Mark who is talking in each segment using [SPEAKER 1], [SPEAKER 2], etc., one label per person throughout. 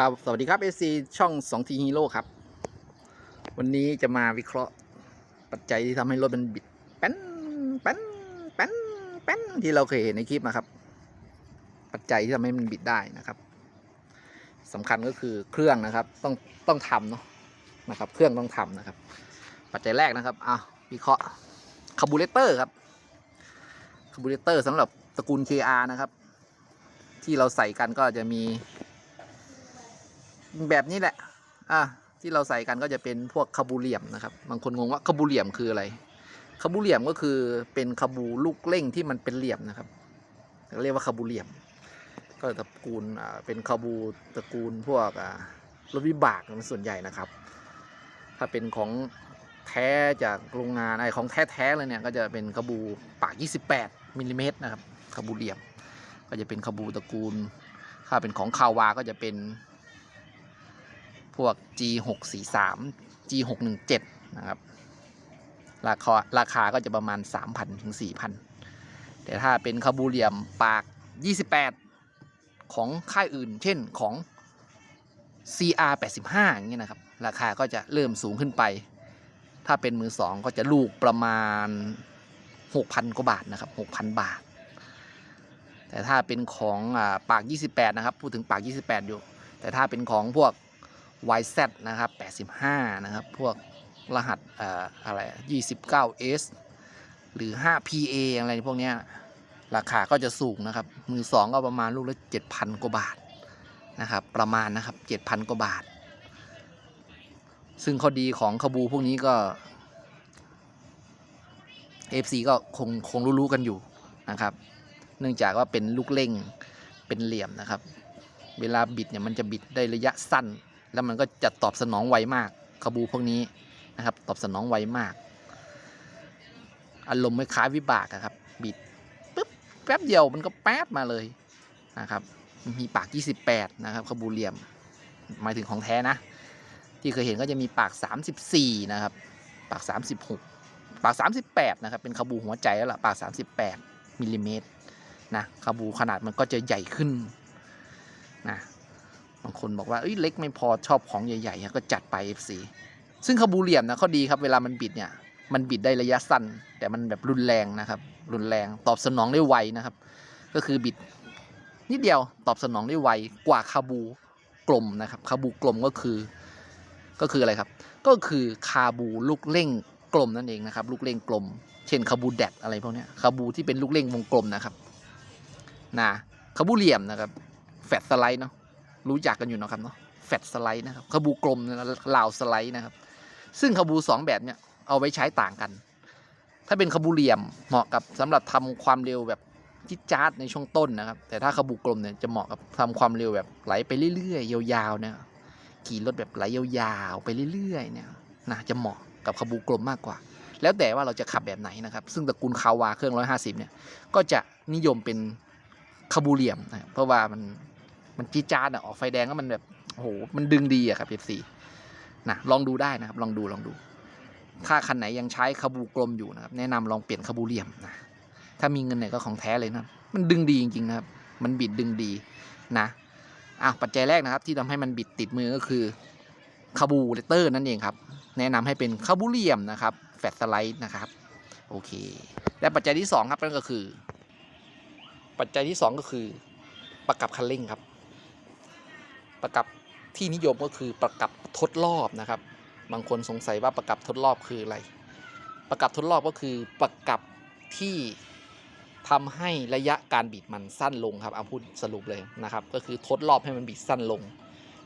[SPEAKER 1] ครับ สวัสดีครับ AC ช่อง2 t Hero ครับ วันนี้จะมาวิเคราะห์ปัจจัยที่ทำให้รถมันบิดแป้นแป้นแป้นแป้นที่เราเคยเห็นในคลิปนะครับ ปัจจัยที่ทำให้มันบิดได้นะครับสำคัญก็คือเครื่องนะครับต้องต้องทำเนาะนะครับ เครื่องต้องทำนะครับ ปัจจัยแรกนะครับอะวิเคราะห์คาร์บูเรเตอร์ครับคาร์บูเรเตอร์สำหรับตระกูล KR นะครับ ที่เราใส่กันก็จะมี แบบนี้แหละ อะที่เราใส่กันก็จะเป็นพวกคาบูเหลี่ยมนะครับ บางคนงงว่าคาบูเหลี่ยมคืออะไรคาบูเหลี่ยมก็คือเป็นคาบูลูกเล่งที่มันเป็นเหลี่ยมนะครับเรียกว่าคาบูเหลี่ยม ก็ตระกูลอ่าเป็นคาบูตระกูลพวกอ่ารถวิบากเป็นส่วนใหญ่นะครับ ถ้าเป็นของแท้จากโรงงานไอของแท้ๆเลยเนี่ยก็จะเป็นคาบูปาก 28มิลลิเมตรนะครับคาบูเหลี่ยม ก็จะเป็นคาบูตระกูล ถ้าเป็นของคาวาก็จะเป็น พวก G643 G617 นะครับ ราคาราคาก็จะประมาณ 3,000ถึง4,000 แต่ถ้าเป็นคาบูเหลี่ยมปาก 28 ของค่ายอื่น เช่นของ CR85 อย่างเงี้ยนะครับ ราคาก็จะเริ่มสูงขึ้นไป ถ้าเป็นมือสองก็จะลูกประมาณ 6,000 กว่าบาทนะครับ 6,000 บาท แต่ถ้าเป็นของอาปาก 28 นะครับ พูดถึงปาก 28 อยู่ แต่ถ้าเป็นของพวก YZ นะครับ 85 นะครับ พวกรหัสอ่อะไร 29S หรือ 5PA อะไรพวกนี้ราคาก็จะสูงนะครับ มือสองก็ประมาณลูกละ 7,000 กว่าบาทนะครับ ประมาณนะครับ 7,000 กว่าบาท ซึ่งข้อดีของคาบูพวกนี้ก็ FC ก็คงคงรู้ๆกันอยู่นะครับ เนื่องจากว่าเป็นลูกเล่งเป็นเหลี่ยมนะครับ เวลาบิดเนี่ยมันจะบิดได้ระยะสั้น แล้วมันก็จะตอบสนองไวมากคาบูพวกนี้นะครับ ตอบสนองไวมาก อารมณ์ไม่คล้ายวิบากอะครับบิดปุ๊บแป๊บเดียวมันก็แป๊บมาเลยนะครับ มีปาก 28 นะครับคาบูเหลี่ยม หมายถึงของแท้นะ ที่เคยเห็นก็จะมีปาก 34 นะครับ ปาก 36 ปาก 38 นะครับ เป็นคาบูหัวใจแล้วล่ะปาก 38มิลลิเมตรนะคาบูขนาดมันก็จะใหญ่ขึ้นนะ บางคนบอกว่าเอ้ยเล็กไม่พอชอบของใหญ่ๆก็จัดไป FC ซึ่งคาบูเหลี่ยมนะข้อดีครับเวลามันบิดเนี่ยมันบิดได้ระยะสั้น แต่มันแบบรุนแรงนะครับ รุนแรงตอบสนองได้ไวนะครับ ก็คือบิดนิดเดียวตอบสนองได้ไวกว่าคาบูกลมนะครับคาบูกลมก็คือ ก็คืออะไรครับ ก็คือคาบูลูกเล่งกลมนั่นเองนะครับลูกเล่งกลม เช่นคาบูแดดอะไรพวกนี้คาบูที่เป็นลูกเล่งวงกลมนะครับนะคาบูเหลี่ยมนะครับแฟตสไลด์เนาะ รู้จักกันอยู่นะครับเนาะแฟตสไลด์นะครับคาบูกลมลาวสไลด์นะครับ ซึ่งคาบูสองแบบเนี้ยเอาไว้ใช้ต่างกัน ถ้าเป็นคาบูเหลี่ยมเหมาะกับสำหรับทำความเร็วแบบจิดจาร์ดในช่วงต้นนะครับ แต่ถ้าคาบูกลมเนี่ยจะเหมาะกับทำความเร็วแบบไหลไปเรื่อยๆยาวๆเนี่ยขี่รถแบบไหลยาวๆไปเรื่อยๆเนี่ยนะจะเหมาะกับคาบูกลมมากกว่า แล้วแต่ว่าเราจะขับแบบไหนนะครับ ซึ่งตระกูลคาวาเครื่อง 150 เนี่ย ก็จะนิยมเป็นคาบูเหลี่ยมนะเพราะว่ามัน มันจีจาร์ดอะออกไฟแดงก็มันแบบโอ้โหมันดึงดีอะครับเอฟซีนะลองดูได้นะครับ ลองดูลองดู ถ้าคันไหนยังใช้คาบูกลมอยู่นะครับ แนะนำลองเปลี่ยนคาบูเหลี่ยมนะถ้ามีเงินเนี่ยก็ของแท้เลยนะมันดึงดีจริงๆนะครับ มันบิดดึงดีนะอะปัจจัยแรกนะครับ ที่ทำให้มันบิดติดมือก็คือคาบูเลเตอร์นั่นเองครับ แนะนำให้เป็นคาบูเหลี่ยมนะครับแฟตสไลด์นะครับ โอเค และปัจจัยที่สองครับนั่นก็คือ ปัจจัยที่สองก็คือ ประกับคันเร่งครับ ประกับที่นิยมก็คือประกับทดรอบนะครับ บางคนสงสัยว่าประกับทดรอบคืออะไร ประกับทดรอบก็คือประกับที่ทำให้ระยะการบิดมันสั้นลงครับเอาพูดสรุปเลยนะครับ ก็คือทดรอบให้มันบิดสั้นลง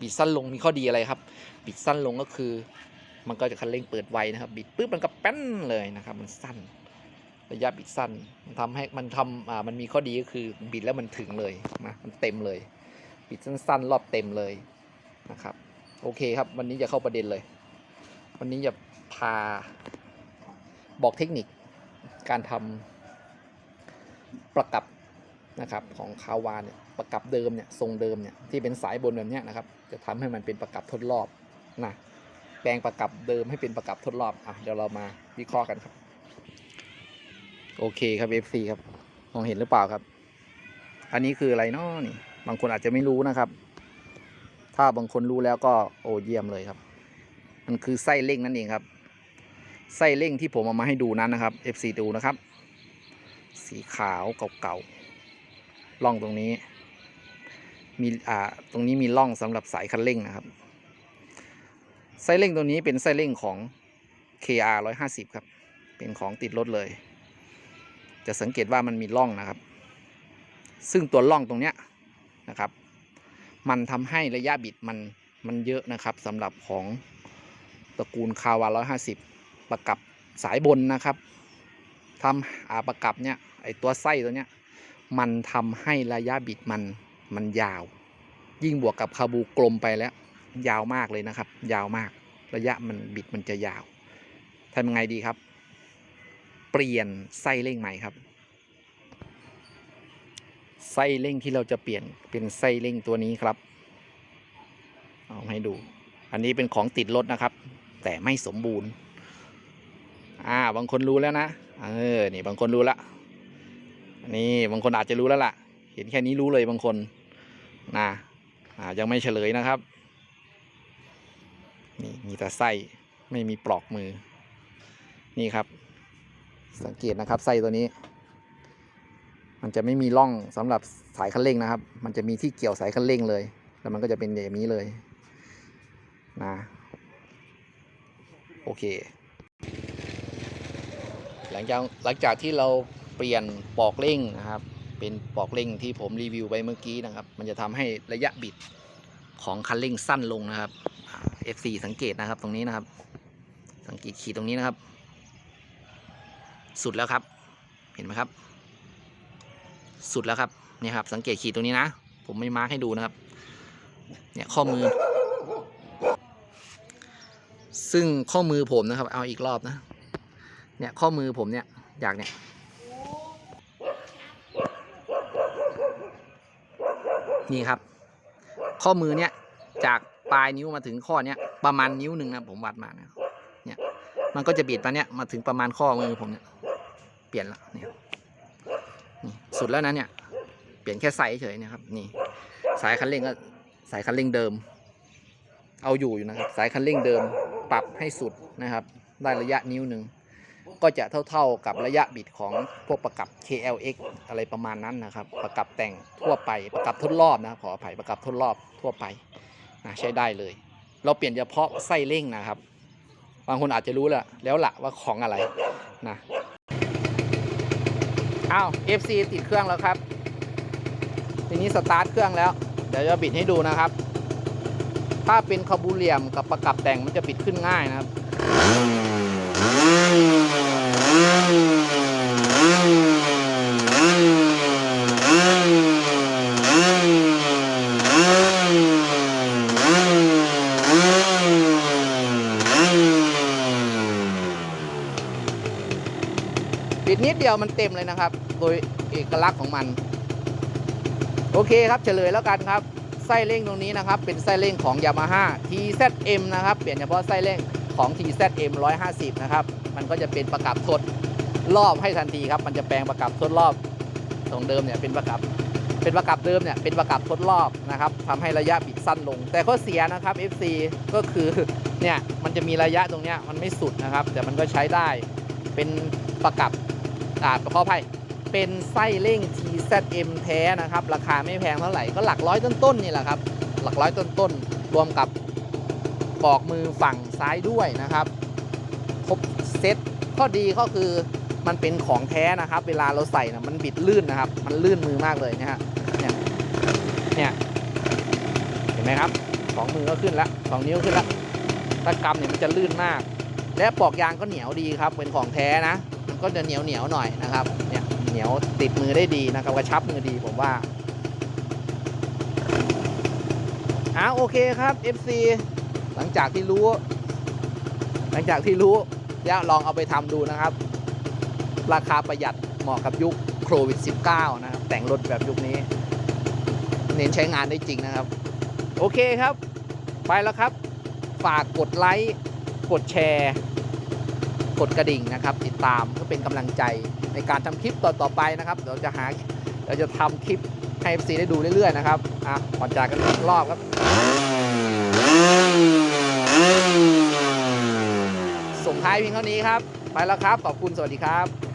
[SPEAKER 1] บิดสั้นลงมีข้อดีอะไรครับบิดสั้นลงก็คือ มันก็จะคันเร่งเปิดไวนะครับบิดปุ๊บมันก็แป้นเลยนะครับ มันสั้น ระยะบิดสั้นมันทำให้มันทำอ่ามันมีข้อดีก็คือบิดแล้วมันถึงเลยนะมันเต็มเลย บิดสั้นๆ รอบเต็มเลยนะครับ โอเคครับ วันนี้จะเข้าประเด็นเลย วันนี้จะพาบอกเทคนิคการทำประกับนะครับของคาวาเนี่ยประกับเดิมเนี่ยทรงเดิมเนี่ยที่เป็นสายบนแบบเนี้ยนะครับ จะทำให้มันเป็นประกับทดรอบนะแปลงประกับเดิมให้เป็นประกับทดรอบอะเดี๋ยวเรามาวิเคราะห์กันครับ โอเคครับ FC ครับมองเห็นหรือเปล่าครับ อันนี้คืออะไรนาะนี่ บางคนอาจจะไม่รู้นะครับ ถ้าบางคนรู้แล้วก็โอ้เยี่ยมเลยครับ มันคือไส้เร่งนั่นเองครับ ไส้เร่งที่ผมเอามาให้ดูนั้นนะครับ FC ดูนะครับ สีขาวเก่าๆร่องตรงนี้ มีอ่าตรงนี้มีร่องสำหรับสายคันเร่งนะครับ ไส้เร่งตัวนี้เป็นไส้เร่งของ KR 150 ครับ เป็นของติดรถเลย จะสังเกตว่ามันมีร่องนะครับ ซึ่งตัวร่องตรงเนี้ย นะครับ มันทำให้ระยะบิดมันมันเยอะนะครับสำหรับของตระกูลคาวา 150 ประกับสายบนนะครับทำอาประกับเนี่ยไอตัวไส้ตัวเนี้ยมันทำให้ระยะบิดมันมันยาว ยิ่งบวกกับคาบูกลมไปแล้ว ยาวมากเลยนะครับ ยาวมาก ระยะมันบิดมันจะยาวทำยังไงดีครับ เปลี่ยนไส้เร่งใหม่ครับ ไส้เร่งที่เราจะเปลี่ยนเป็นไส้เร่งตัวนี้ครับ เอาให้ดู อันนี้เป็นของติดรถนะครับ แต่ไม่สมบูรณ์ อ่า บางคนรู้แล้วนะ เออ นี่บางคนรู้ละนนี้บางคนอาจจะรู้แล้วล่ะ เห็นแค่นี้รู้เลยบางคน นะอ่ายังไม่เฉลยนะครับ นี่มีแต่ไส้ ไม่มีปลอกมือ นี่ครับ สังเกตนะครับไส้ตัวนี้ มันจะไม่มีร่องสำหรับสายคันเร่งนะครับ มันจะมีที่เกี่ยวสายคันเร่งเลย แล้วมันก็จะเป็นอย่างนี้เลยนะโอเค หลังจากหลังจากที่เราเปลี่ยนปลอกเร่งนะครับ เป็นปลอกเร่งที่ผมรีวิวไปเมื่อกี้นะครับ มันจะทำให้ระยะบิดของคันเร่งสั้นลงนะครับ F4 สังเกตนะครับตรงนี้นะครับ สังเกตขีดตรงนี้นะครับ สุดแล้วครับ เห็นไหมครับ สุดแล้วครับเนี่ยครับ สังเกตขีดตรงนี้นะ ผมไม่มาร์คให้ดูนะครับ เนี่ยข้อมือ ซึ่งข้อมือผมนะครับ เอาอีกรอบนะ เนี่ยข้อมือผมเนี่ยอยากเนี่ยนี่ครับ ข้อมือเนี่ยจากปลายนิ้วมาถึงข้อเนี้ยประมาณนิ้วหนึ่งนะผมวัดมานะเนี่ยมันก็จะบีดมาเนี่ยมาถึงประมาณข้อมือผมเนี่ยเปลี่ยนละเนี่ยนี่ สุดแล้วนะเนี่ย เปลี่ยนแค่ไซส์เฉยๆนะครับ นี่ สายคันเร่งก็สายคันเร่งเดิม เอาอยู่อยู่นะครับ สายคันเร่งเดิม ปรับให้สุดนะครับ ได้ระยะนิ้วหนึ่ง ก็จะเท่าๆกับระยะบิดของพวกประกับ KLX อะไรประมาณนั้นนะครับ ประกับแต่งทั่วไป ประกับทดรอบนะขออภัยประกับทดรอบทั่วไปนะใช้ได้เลย เราเปลี่ยนเฉพาะไส้เร่งนะครับ บางคนอาจจะรู้แล้วแล้วละว่าของอะไรนะ อ้าว FC ติดเครื่องแล้วครับ ทีนี้สตาร์ทเครื่องแล้ว เดี๋ยวจะบิดให้ดูนะครับ ถ้าเป็นคาบูเหลี่ยมกับประกับแต่งมันจะบิดขึ้นง่ายนะครับ นิดเดียวมันเต็มเลยนะครับ โดยเอกลักษณ์ของมัน โอเคครับเฉลยแล้วกันครับ ไส้เร่งตรงนี้นะครับ เป็นไส้เร่งของ Yamaha TZM นะครับ เปลี่ยนเฉพาะไส้เร่งของ TZM 150 นะครับ มันก็จะเป็นประกับทดรอบให้ทันทีครับ มันจะแปลงประกับทดรอบตรงเดิมเนี่ยเป็นประกับ เป็นประกับเดิมเนี่ยเป็นประกับทดรอบนะครับทำให้ระยะบิดสั้นลง แต่ข้อเสียนะครับ FC ก็คือเนี่ยมันจะมีระยะตรงเนี้ยมันไม่สุดนะครับ แต่มันก็ใช้ได้เป็นประกับ อ่าขออภัยเป็นไส้เร่ง TZM แท้นะครับ ราคาไม่แพงเท่าไหร่ก็หลักร้อยต้นๆนี่แหละครับ หลักร้อยต้นๆ รวมกับปอกมือฝั่งซ้ายด้วยนะครับ ครบเซ็ตข้อดีก็คือมันเป็นของแท้นะครับ เวลาเราใส่นะมันบิดลื่นนะครับ มันลื่นมือมากเลยนะฮะเนี่ยเนี่ยเห็นไหมครับสองมือก็ขึ้นแล้วสองนิ้วขึ้นแล้วถ้ากำเนี่ยมันจะลื่นมาก และปอกยางก็เหนียวดีครับเป็นของแท้นะ ก็จะเหนียวเหนียวหน่อยนะครับ เนี่ยเหนียวติดมือได้ดีนะครับกระชับมือดีผมว่าอ่าโอเคครับ FC หลังจากที่รู้ หลังจากที่รู้อยาลองเอาไปทำดูนะครับ ราคาประหยัดเหมาะกับยุคโควิด -19 นะครับ แต่งรถแบบยุคนี้ เน้นใช้งานได้จริงนะครับ โอเคครับ ไปแล้วครับ ฝากกดไลค์ กดแชร์ กดกระดิ่งนะครับ ติดตามเพื่อเป็นกำลังใจในการทำคลิปต่อๆไปนะครับเราจะหาเราจะทำคลิปให้ FC ได้ดูเรื่อยๆนะครับอะก่อนจากกันอีกรอบครับ ส่งท้ายเพียงเท่านี้ครับ ไปแล้วครับ ขอบคุณสวัสดีครับ